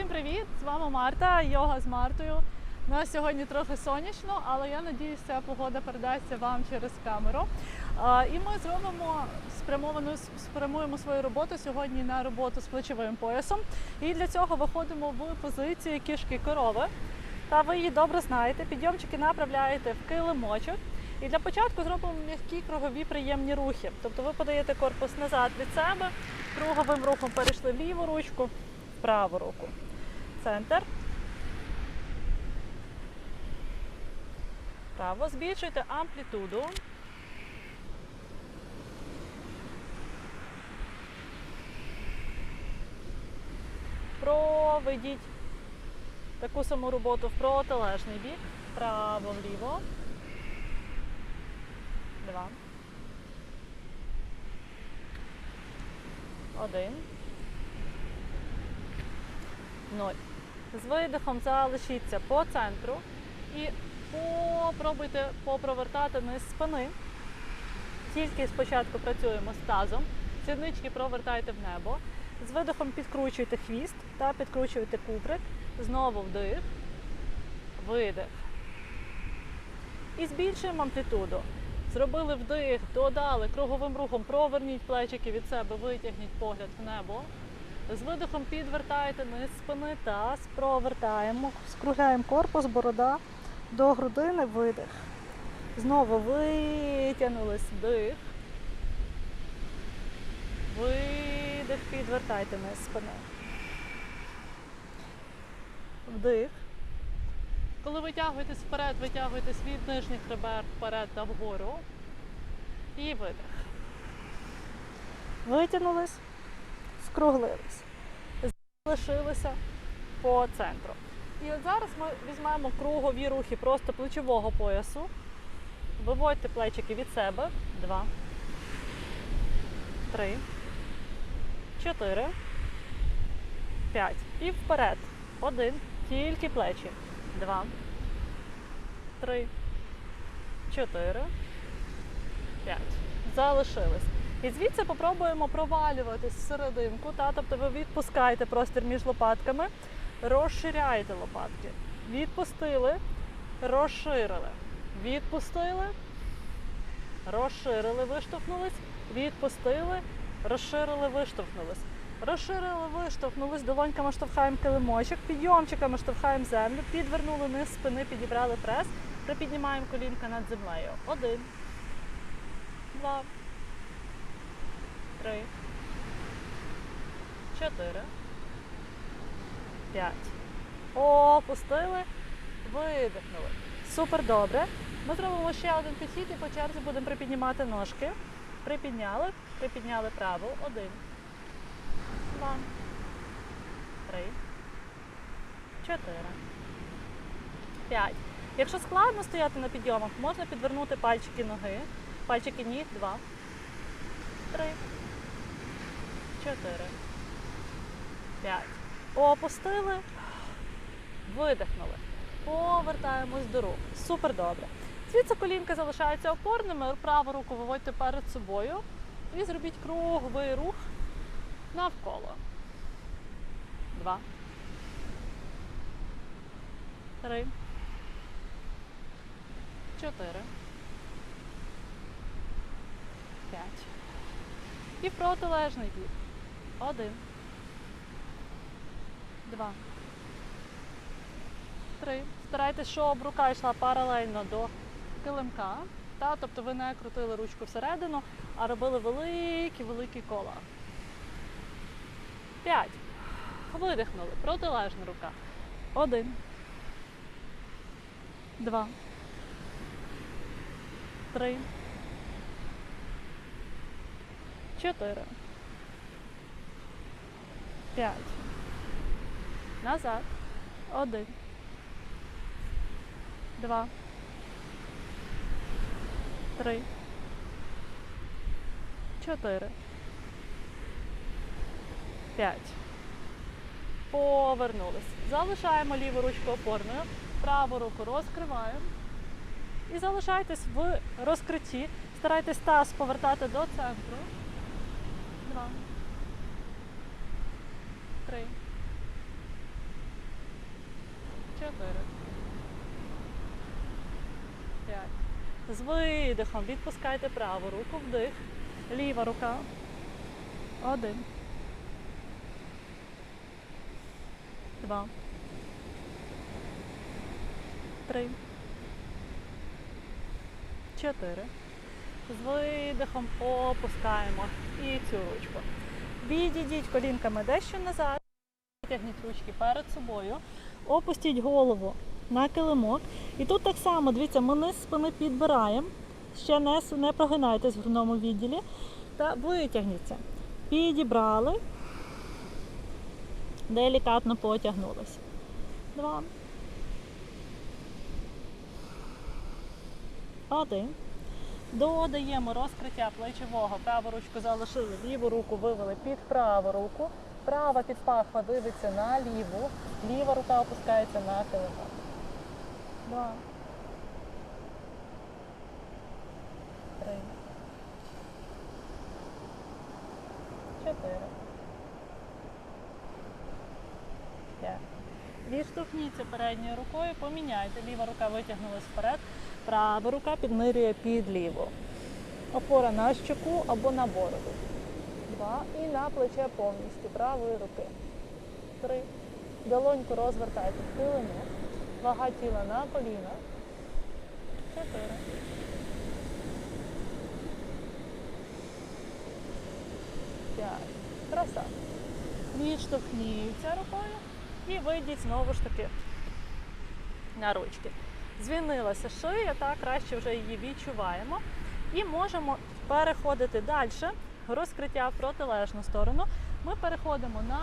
Всім привіт! З вами Марта, йога з Мартою. У нас сьогодні трохи сонячно, але я надіюся, ця погода передасться вам через камеру. І ми зробимо спрямовану спрямуємо свою роботу сьогодні на роботу з плечовим поясом. І для цього виходимо в позиції кішки корови. Та ви її добре знаєте. Підйомчики направляєте в килимочок. І для початку зробимо м'які кругові приємні рухи. Тобто ви подаєте корпус назад від себе, круговим рухом перейшли в ліву ручку, праву руку. Центр. Право. Збільшуйте амплітуду. Проведіть таку саму роботу в протилежний бік. Право вліво. Два. Один. Ноль. З видихом залишіться по центру і попробуйте попровертати низ спини. Тільки спочатку працюємо з тазом. Сіднички провертайте в небо. З видихом підкручуйте хвіст та підкручуйте куприк. Знову вдих, видих. І збільшуємо амплітуду. Зробили вдих, додали круговим рухом, проверніть плечики від себе, витягніть погляд в небо. З видихом підвертайте низ спини, таз, провертаємо, скругляємо корпус, борода до грудини, видих. Знову витягнулись, вдих. Видих, підвертайте низ спини. Вдих. Коли витягуєтесь вперед, витягуєтесь від нижніх ребер вперед та вгору. І видих. Витягнулись, скруглились. Залишилися по центру. І от зараз ми візьмемо кругові рухи просто плечового поясу. Виводьте плечики від себе. Два. Три. Чотири. П'ять. І вперед. Один. Тільки плечі. Два. Три. Чотири. П'ять. Залишились. І звідси попробуємо провалюватись всерединку. Та? Тобто ви відпускаєте простір між лопатками, розширяєте лопатки. Відпустили, розширили. Відпустили, розширили, виштовхнулись, відпустили, розширили, виштовхнулись. Розширили, виштовхнулись, долоньками штовхаємо килимочок, підйомчиками штовхаємо землю, підвернули низ спини, підібрали прес, припіднімаємо колінка над землею. Один, два, три, чотири, п'ять. Опустили, видихнули. Супер добре. Ми зробимо ще один підхід і по черзі будемо припіднімати ножки. Припідняли, припідняли праву. Один. Два. Три. Чотири. П'ять. Якщо складно стояти на підйомах, можна підвернути пальчики ноги. Пальчики ніг. Два. Три. Чотири. П'ять. Опустили. Видихнули. Повертаємось до рук. Супер добре. Звідси колінки залишаються опорними. Праву руку виводьте перед собою. І зробіть круговий рух навколо. Два. Три. Чотири. П'ять. І протилежний бік. Один. Два. Три. Старайтесь, щоб рука йшла паралельно до килимка. Та? Тобто ви не крутили ручку всередину, а робили великі-великі кола. П'ять. Видихнули. Протилежна рука. Один. Два. Три. Чотири. П'ять. Назад. Один. Два. Три. Чотири. П'ять. Повернулись. Залишаємо ліву ручку опорною, праву руку розкриваємо. І залишайтесь в розкритті. Старайтесь таз повертати до центру. Два. Три. Чотири. П'ять. З видихом відпускайте праву руку, вдих. Ліва рука. Один. Два. Три. Чотири. З видихом опускаємо і цю ручку. Відійдіть колінками дещо назад. Витягніть ручки перед собою. Опустіть голову на килимок. І тут так само, дивіться, ми низ спини підбираємо. Ще не, не прогинайтесь в грудному відділі. Та витягніться. Підібрали. Делікатно потягнулись. Два. Один. Додаємо розкриття плечового. Праву ручку залишили, ліву руку вивели під праву руку. Права підпахва дивиться на ліву. Ліва рука опускається на килимок. Два. Три. Чотири. П'ять. Відштовхніться передньою рукою, поміняйте. Ліва рука витягнулась вперед, права рука підмирює під ліву. Опора на щоку або на бороду. Два. І на плече повністю правої руки. Три. Долоньку розвертайте в килимок. Вага тіла на коліна. Чотири. П'ять. Краса. Відштовхніться рукою і вийдіть знову ж таки на ручки. Звільнилася шия, так, краще вже її відчуваємо. І можемо переходити далі. Розкриття в протилежну сторону. Ми переходимо на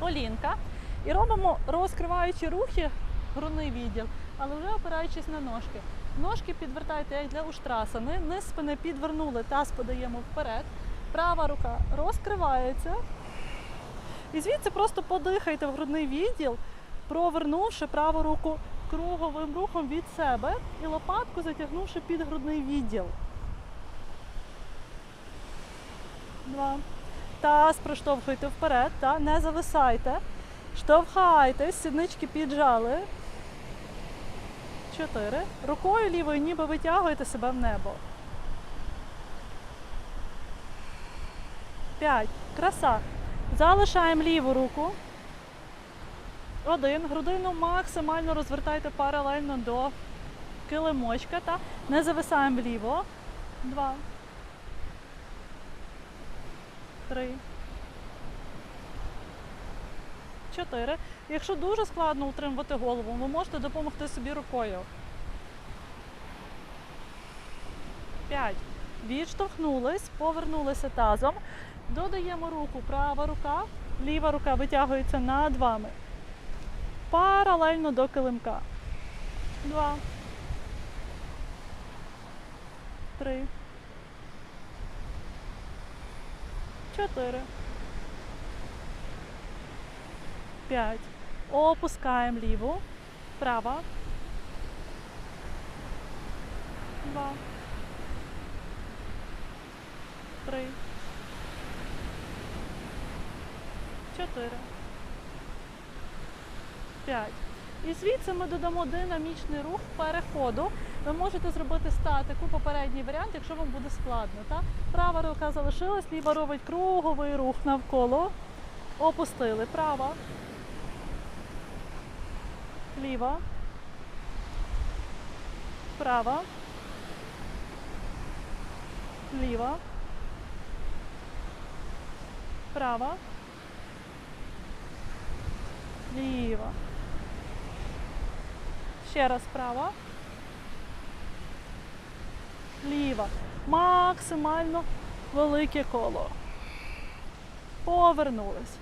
колінка і робимо розкриваючі рухи, грудний відділ, але вже опираючись на ножки. Ножки підвертайте як для уштрасани, низ спини підвернули, таз подаємо вперед. Права рука розкривається. І звідси просто подихайте в грудний відділ, провернувши праву руку круговим рухом від себе і лопатку затягнувши під грудний відділ. Два. Таз проштовхуйте вперед, та не зависайте. Штовхайтесь, сіднички піджали. Чотири. Рукою лівою ніби витягуєте себе в небо. П'ять. Краса. Залишаємо ліву руку. Один. Грудину максимально розвертайте паралельно до килимочка. Та не зависаємо вліво. Два. Три. Чотири. Якщо дуже складно утримувати голову, ви можете допомогти собі рукою. П'ять. Відштовхнулись, повернулися тазом. Додаємо руку. Права рука, ліва рука витягується над вами. Паралельно до килимка. Два. Три. Чотири. П'ять. Опускаємо ліву. Права. Два. Три. Чотири. П'ять. І звідси ми додамо динамічний рух переходу. Ви можете зробити статику, попередній варіант, якщо вам буде складно. Так? Права рука залишилась, ліва робить круговий рух навколо. Опустили. Права. Ліва. Права. Ліва. Права. Ліва. Ще раз права. Ліва. Максимально велике коло. Повернулись.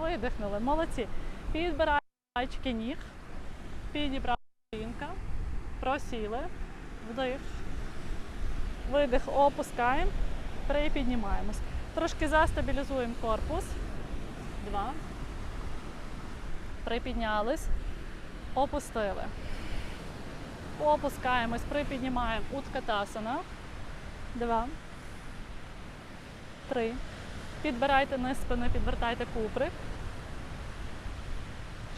Видихнули. Молодці. Підбираємо пальчики ніг. Підібрали колінка. Просіли. Вдих. Видих. Опускаємо. Припіднімаємось. Трошки застабілізуємо корпус. Два. Припіднялись. Опустили. Опускаємось, припіднімаємо уткатасана. Два. Три. Підбирайте низ спини, підвертайте куприк.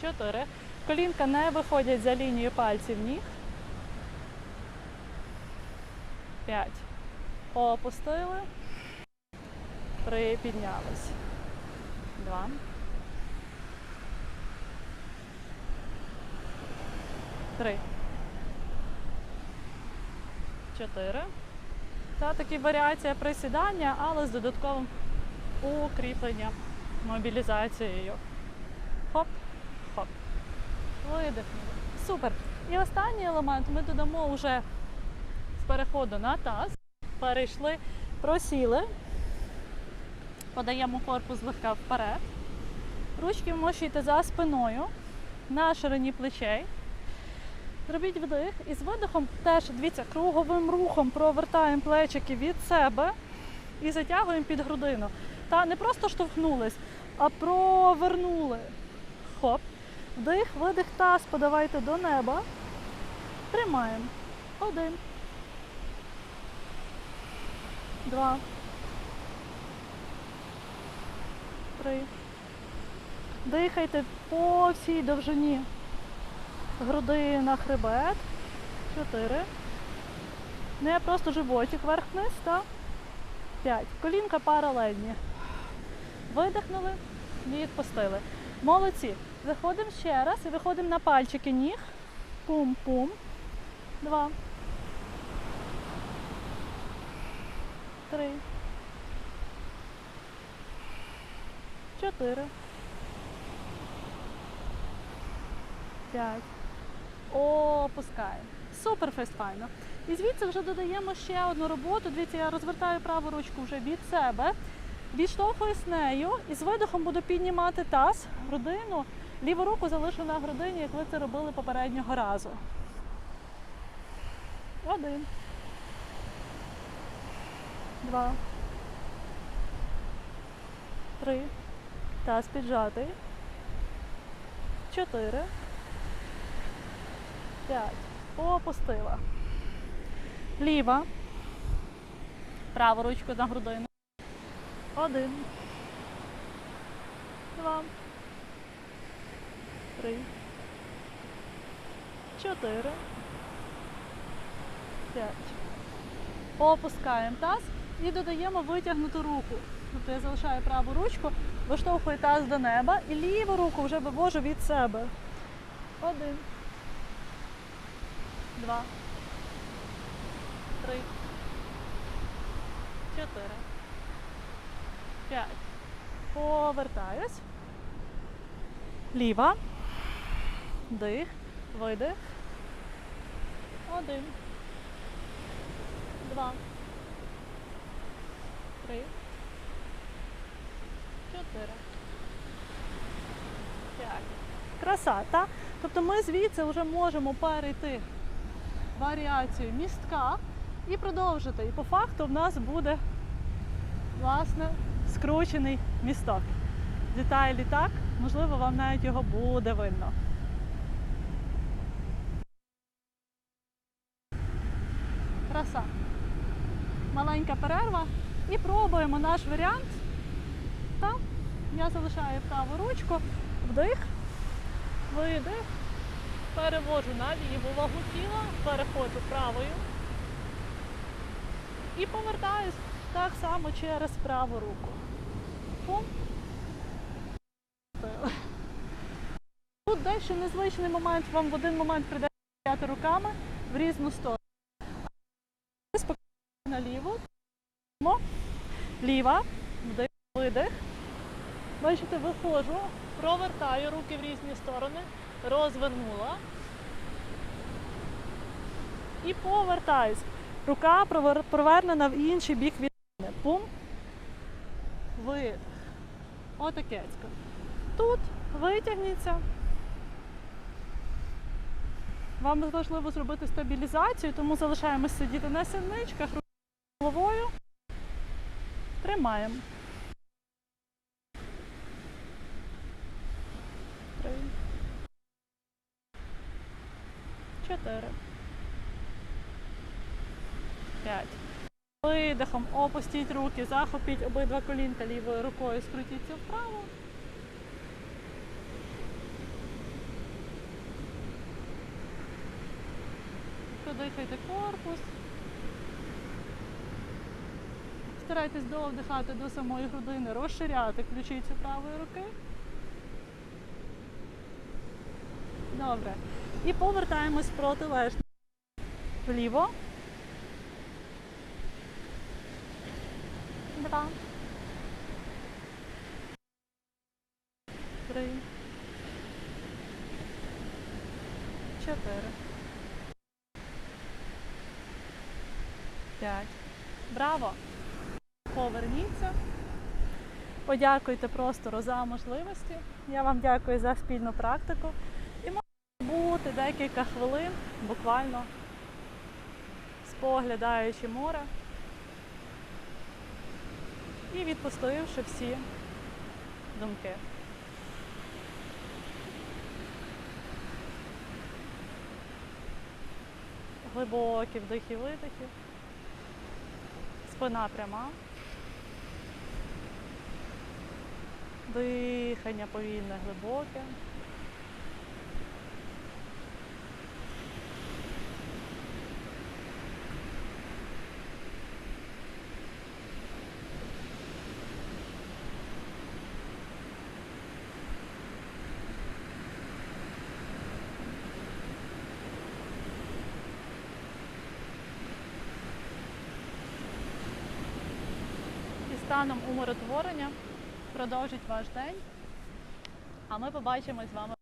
Чотири. Колінка не виходять за лінію пальців ніг. П'ять. Опустили. Припіднялись. Два. Три. Чотири. Та такі варіація присідання, але з додатковим укріпленням, мобілізацією. Хоп, хоп. Видихнули. Супер. І останній елемент ми додамо вже з переходу на таз. Перейшли, просіли. Подаємо корпус злегка вперед. Ручки вмощуйте за спиною на ширині плечей. Зробіть вдих і з видихом теж дивіться, круговим рухом провертаємо плечики від себе і затягуємо під грудину. Та не просто штовхнулись, а провернули. Хоп. Вдих, видих, таз подавайте до неба. Тримаємо. Один. Два. Три. Дихайте по всій довжині. Грудина, хребет. Чотири. Не просто животик вверх-вниз, та п'ять. Колінка паралельні. Видихнули, відпустили. Молодці. Заходимо ще раз і виходимо на пальчики ніг. Пум-пум. Два. Три. Чотири. П'ять. Опускаємо. Супер файно. І звідси вже додаємо ще одну роботу. Дивіться, я розвертаю праву ручку вже від себе, відштовхуюсь нею і з видихом буду піднімати таз, грудину, ліву руку залишу на грудині, як ви це робили попереднього разу. Один. Два. Три. Таз піджатий. Чотири. П'ять. Опустила. Ліва. Праву ручку на грудину. Один. Два. Три. Чотири. П'ять. Опускаємо таз і додаємо витягнуту руку. Тобто я залишаю праву ручку, виштовхую таз до неба і ліву руку вже вивожу від себе. Один. Два. Три. Чотири. П'ять. Повертаюсь. Ліва. Дих. Видих. Один. Два. Три. Чотири. П'ять. Краса, так? Тобто ми звідси вже можемо перейти варіацію містка і продовжити. І по факту в нас буде власне скручений місток. Детайлі так, можливо, вам навіть його буде видно. Краса. Маленька перерва. І пробуємо наш варіант. Так. Я залишаю праву ручку, вдих, видих, переводжу на вагу тіла, переходжу правою і повертаюсь так само через праву руку. Пум. Тут дещо незвичний момент, вам в один момент прийде стояти руками в різну сторону. Спокійно на ліву. Ліва, вдих, видих. Бачите, виходжу, провертаю руки в різні сторони, розвернула і повертаюсь. Рука провернена в інший бік від мене. Пум. Видих. Отакецько. Тут витягніться. Вам важливо зробити стабілізацію, тому залишаємось сидіти на сідничках, головою. Тримаємо. 4, 5. Видихом опустіть руки, захопіть обидва колінка лівою рукою, скрутіться вправо. Подихайте корпус. Старайтесь довдихати до самої грудини, розширяти ключицю правої руки. Добре. І повертаємось в протилежну. Вліво. Два. Три. Чотири. П'ять. Браво! Поверніться. Подякуйте простору за можливості. Я вам дякую за спільну практику. І може бути декілька хвилин, буквально споглядаючи море і відпустивши всі думки. Глибокі вдихи видихи. Спина пряма. Дихання повільне, глибоке. Станом умиротворення продовжить ваш день. А ми побачимось з вами.